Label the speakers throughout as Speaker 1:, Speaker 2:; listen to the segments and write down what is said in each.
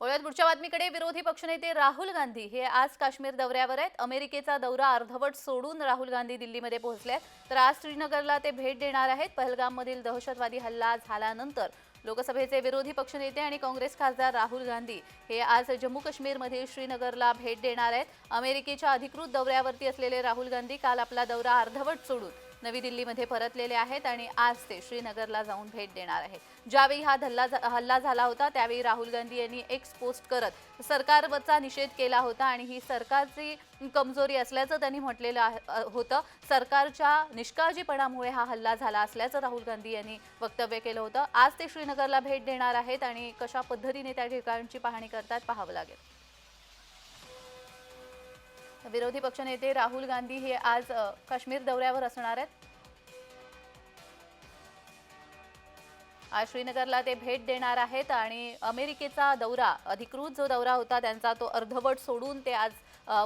Speaker 1: वळूयात पुढच्या बातमीकडे विरोधी पक्षनेते राहुल गांधी हे आज काश्मीर दौऱ्यावर आहेत. अमेरिकेचा दौरा अर्धवट सोडून राहुल गांधी दिल्लीमध्ये पोहोचले आहेत. तर आज श्रीनगरला ते भेट देणार आहेत. पहलगाममधील दहशतवादी हल्ला झाल्यानंतर लोकसभेचे विरोधी पक्षनेते आणि काँग्रेस खासदार राहुल गांधी हे आज जम्मू काश्मीरमधील श्रीनगरला भेट देणार आहेत. अमेरिकेच्या अधिकृत दौऱ्यावरती असलेले राहुल गांधी काल आपला दौरा अर्धवट सोडून नवी दिल्लीमध्ये परतलेले आहेत आणि आज ते श्रीनगरला जाऊन भेट देणार आहेत. ज्यावेळी हा हल्ला हल्ला झाला होता त्यावेळी राहुल गांधी यांनी एक्स पोस्ट करत सरकारवरचा निषेध केला होता आणि ही सरकारची कमजोरी असल्याचं त्यांनी म्हटलेलं होतं. सरकारच्या निष्काळजीपणामुळे हा हल्ला झाला असल्याचं राहुल गांधी यांनी वक्तव्य केलं होतं. आज ते श्रीनगरला भेट देणार आहेत आणि कशा पद्धतीने त्या ठिकाणची पाहणी करतात पाहावं लागेल. विरोधी पक्षनेते राहुल गांधी हे आज काश्मीर दौऱ्यावर असणार आहेत. श्रीनगरला ते भेट देणार आहेत आणि अमेरिकेचा दौरा अधिकृत जो दौरा होता त्यांचा तो अर्धवट सोडून ते आज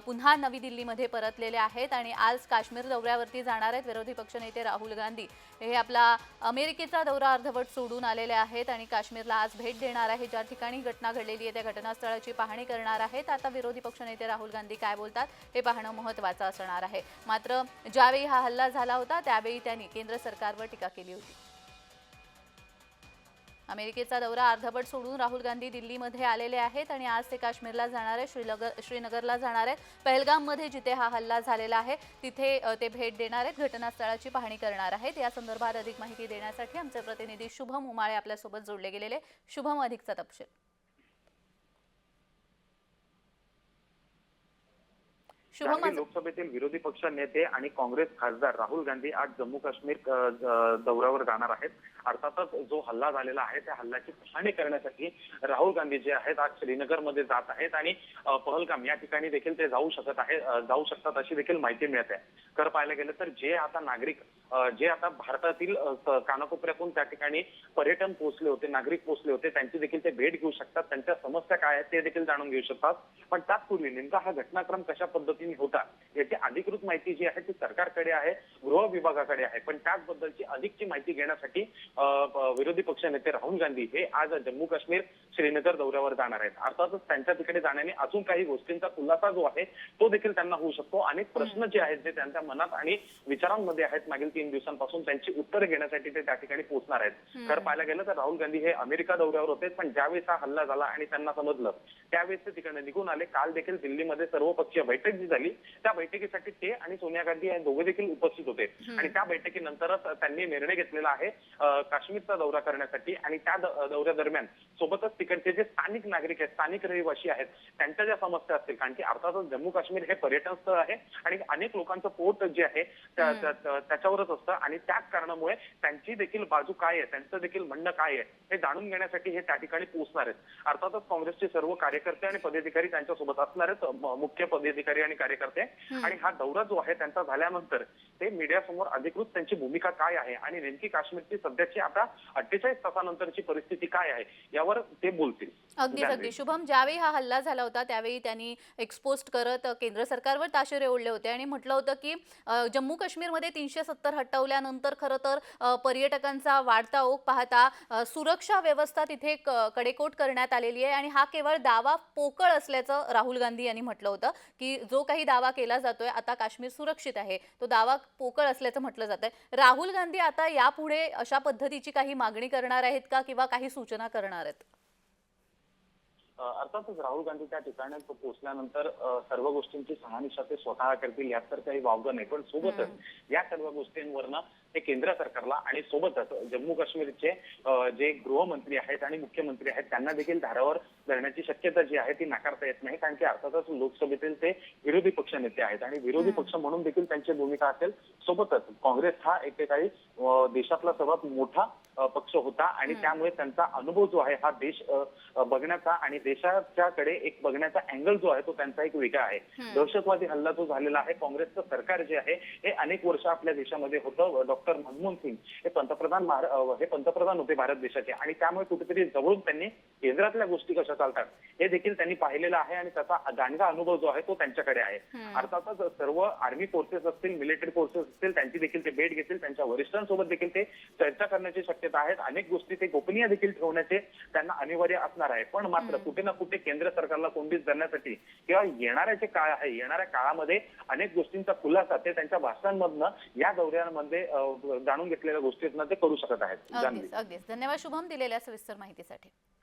Speaker 1: पुन्हा नवी दिल्लीमध्ये परतलेले आहेत आणि आज काश्मीर दौऱ्यावरती जाणार आहेत विरोधी पक्षनेते राहुल गांधी. हे आपला अमेरिकेचा दौरा अर्धवट सोडून आलेले आहेत आणि काश्मीरला आज भेट देणार आहे ज्या ठिकाणी घटना घडलेली आहे त्या घटनास्थळाची पाहणी करणार आहेत. आता विरोधी पक्षनेते राहुल गांधी काय बोलतात हे पाहणं महत्त्वाचं असणार आहे. मात्र ज्यावेळी हा हल्ला झाला होता त्यावेळी त्यांनी केंद्र सरकारवर टीका केली होती. अमेरिकेचा दौरा अर्धवट सोडून राहुल गांधी दिल्लीमध्ये आलेले आहेत आणि आज ते काश्मीरला जाणार आहे श्रीनगर श्रीनगरला जाणार आहेत. पहलगाममध्ये जिथे हा हल्ला झालेला आहे तिथे ते भेट देणार आहेत घटनास्थळाची पाहणी करणार आहेत. या संदर्भात अधिक माहिती देण्यासाठी आमचे प्रतिनिधी शुभम उमाळे आपल्यासोबत जोडले गेलेले शुभम अधिकचा तपशील.
Speaker 2: लोकसभेतील विरोधी पक्ष नेते आणि काँग्रेस खासदार राहुल गांधी आज जम्मू काश्मीर दौऱ्यावर जाणार आहेत. अर्थातच जो हल्ला झालेला आहे त्या हल्ल्याची पाहणी करण्यासाठी राहुल गांधी जे आहेत आज श्रीनगरमध्ये जात आहेत आणि पहलगाम या ठिकाणी देखील ते जाऊ शकत आहे जाऊ शकतात अशी देखील माहिती मिळते. खरं पाहायला गेलं तर जे आता नागरिक जे आता भारतातील कानाकोपऱ्यातून त्या ठिकाणी पर्यटन पोहोचले होते नागरिक पोहोचले होते त्यांची देखील ते भेट घेऊ शकतात त्यांच्या समस्या काय आहेत ते देखील जाणून घेऊ शकतात. पण त्यापूर्वी नेमका हा घटनाक्रम कशा पद्धतीने होता याची अधिकृत माहिती जी आहे ती सरकारकडे आहे गृह विभागाकडे आहे. पण त्याचबद्दलची अधिकची माहिती घेण्यासाठी विरोधी पक्षनेते राहुल गांधी हे आज जम्मू काश्मीर श्रीनगर दौऱ्यावर जाणार आहेत. अर्थातच त्यांच्या तिकडे जाण्याने अजून काही गोष्टींचा खुलासा जो आहे तो देखील त्यांना होऊ शकतो. अनेक प्रश्न जे आहेत जे त्यांच्या मनात आणि विचारांमध्ये आहेत मागील तीन दिवसांपासून त्यांची उत्तरं घेण्यासाठी ते त्या ठिकाणी पोहोचणार आहेत. खरं पाहायला गेलं तर राहुल गांधी हे अमेरिका दौऱ्यावर होते पण ज्यावेळेस हा हल्ला झाला आणि त्यांना समजलं त्यावेळेस ते तिकडे निघून आले. काल देखील दिल्लीमध्ये सर्वपक्षीय बैठक जी झाली त्या बैठकीसाठी ते आणि सोनिया गांधी हे दोघे देखील उपस्थित होते. आणि त्या बैठकीनंतरच त्यांनी निर्णय घेतलेला आहे. काश्मीरचा दौरा करण्यासाठी आणि त्या दौऱ्यादरम्यान सोबतच तिकडचे जे स्थानिक नागरिक आहेत स्थानिक रहिवासी आहेत त्यांच्या ज्या समस्या असतील कारण की अर्थातच जम्मू काश्मीर हे पर्यटन स्थळ आहे आणि अनेक लोकांचं पोट जे आहे त्या- त्या- त्या- त्याच्यावरच असतं आणि त्याच कारणामुळे त्यांची देखील बाजू काय आहे त्यांचं देखील म्हणणं काय आहे हे जाणून घेण्यासाठी हे त्या ठिकाणी पोहोचणार आहेत. अर्थातच काँग्रेसचे सर्व कार्यकर्ते आणि पदाधिकारी त्यांच्यासोबत असणार आहेत मुख्य पदाधिकारी आणि कार्यकर्ते. आणि हा दौरा जो आहे त्यांचा झाल्यानंतर ते मीडियासमोर अधिकृत त्यांची भूमिका काय आहे आणि नेमकी काश्मीरची सध्याची आता अठ्ठेचाळीस तासानंतरची परिस्थिती काय आहे यावर ते बोलतील.
Speaker 1: अगदीच. अगदी शुभम ज्यावेळी हा हल्ला झाला होता त्यावेळी त्यांनी एक्सपोज करत केंद्र सरकारवर ताशेरे ओढले होते आणि म्हटलं होतं की जम्मू काश्मीरमध्ये तीनशे सत्तर हटवल्यानंतर खरं तर पर्यटकांचा वाढता ओघ पाहता सुरक्षा व्यवस्था तिथे कडेकोट करण्यात आलेली आहे आणि हा केवळ दावा पोकळ असल्याचं राहुल गांधी यांनी म्हटलं होतं की जो काही दावा केला जातोय आता काश्मीर सुरक्षित आहे. तो दावा पोकळ असल्याचं म्हटलं जात आहे राहुल गांधी आता यापुढे अशा पद्धतीची काही मागणी करणार आहेत का किंवा काही सूचना करणार आहेत?
Speaker 2: अर्थातच राहुल गांधी त्या ठिकाणी पोहोचल्यानंतर सर्व गोष्टींची शहानिशा ते स्वतः करतील यात तर काही वावगं नाही. पण सोबतच या सर्व गोष्टींवरनं ते केंद्र सरकारला आणि सोबतच जम्मू काश्मीरचे जे गृहमंत्री आहेत आणि मुख्यमंत्री आहेत त्यांना देखील धारावर धरण्याची शक्यता जी आहे ती नाकारता येत नाही. कारण की अर्थातच लोकसभेतील ते विरोधी पक्ष नेते आहेत. आणि विरोधी पक्ष म्हणून देखील त्यांची भूमिका असेल. सोबतच काँग्रेस हा एकेकाळी देशातला सर्वात मोठा पक्ष होता आणि त्यामुळे त्यांचा अनुभव जो आहे हा देश बघण्याचा आणि देशाच्याकडे एक बघण्याचा अँगल जो आहे तो त्यांचा एक वेगळा आहे. दहशतवादी हल्ला जो झालेला आहे काँग्रेसचं सरकार जे आहे हे अनेक वर्ष आपल्या देशामध्ये होतं. डॉक्टर मनमोहन सिंग हे पंतप्रधान हे पंतप्रधान होते भारत देशाचे आणि त्यामुळे कुठेतरी जवळून त्यांनी केंद्रातल्या गोष्टी कशा चालतात हे देखील त्यांनी पाहिलेलं आहे आणि त्याचा दांडगा अनुभव जो आहे तो त्यांच्याकडे आहे. अर्थातच सर्व आर्मी फोर्सेस असतील मिलिटरी फोर्सेस असतील त्यांची देखील ते भेट घेतील त्यांच्या वरिष्ठांसोबत देखील ते चर्चा करण्याची शक्यता आहेत. अनेक गोष्टी ते गोपनीय देखील ठेवण्याचे त्यांना अनिवार्य असणार आहे. पण मात्र कुठे ना कुठे केंद्र सरकारला कोंडीत धरण्यासाठी किंवा येणाऱ्या जे काळ आहे येणाऱ्या काळामध्ये अनेक गोष्टींचा खुलासा ते त्यांच्या भाषणांमधनं या दौऱ्यांमध्ये जाणून घेतलेल्या गोष्टींना ते करू शकत आहेत.
Speaker 1: अगदीच. धन्यवाद शुभम दिलेल्या सविस्तर माहितीसाठी.